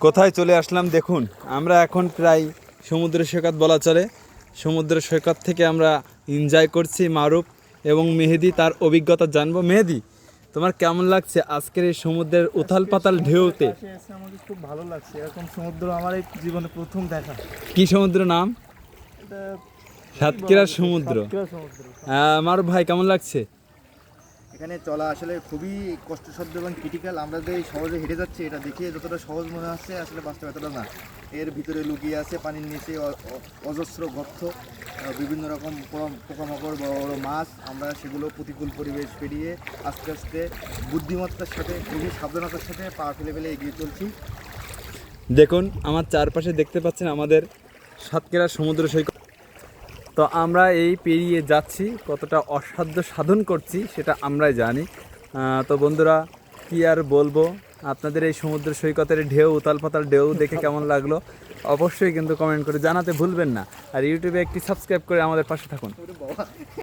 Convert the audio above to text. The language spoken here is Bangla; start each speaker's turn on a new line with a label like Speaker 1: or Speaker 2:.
Speaker 1: কোথায় চলে আসলাম দেখুন আমরা এখন প্রায় সমুদ্র সৈকত বলা চলে। সমুদ্র সৈকত থেকে আমরা এনজয় করছি মারুফ এবং মেহেদি তার অভিজ্ঞতা জানব। মেহেদি তোমার কেমন লাগছে আজকের এই সমুদ্রের উথাল পাতাল ঢেউতে
Speaker 2: আমাকে খুব ভালো লাগছে। এরকম সমুদ্র আমার এই জীবনে প্রথম দেখা।
Speaker 1: কি সমুদ্র নাম?
Speaker 2: সাতক্ষীরা সমুদ্র।
Speaker 1: আহ, মারুফ ভাই কেমন লাগছে?
Speaker 3: এখানে চলা আসলে খুবই কষ্টসাধ্য এবং ক্রিটিক্যাল আমরা যে সহজে হেঁটে যাচ্ছি, এটা দেখে যতটা সহজ মনে হচ্ছে, আসলে বাস্তবে এতটা না। এর ভিতরে লুকিয়ে আছে পানির নিচে অজস্র গর্ত বিভিন্ন রকম পোকা- পোকামাকড়, বড় বড় মাছ। আমরা সেগুলো প্রতিকূল পরিবেশ পেরিয়ে আস্তে আস্তে বুদ্ধিমত্তার সাথে, খুবই সাবধানতার সাথে পা ফেলে ফেলে এগিয়ে চলছি।
Speaker 1: দেখুন, আমার চারপাশে দেখতে পাচ্ছেন আমাদের সাতকেরা সমুদ্র সৈকত। তো আমরা এই পেরিয়ে যাচ্ছি, কতটা অসাধ্য সাধন করছি সেটা আমরাই জানি। তো বন্ধুরা, কি আর বলব? আপনাদের এই সমুদ্র সৈকতের ঢেউ উতাল পাতাল ঢেউ দেখে কেমন লাগল? অবশ্যই কিন্তু কমেন্ট করে জানাতে ভুলবেন না। আর ইউটিউবে একটি সাবস্ক্রাইব করে আমাদের পাশে থাকুন।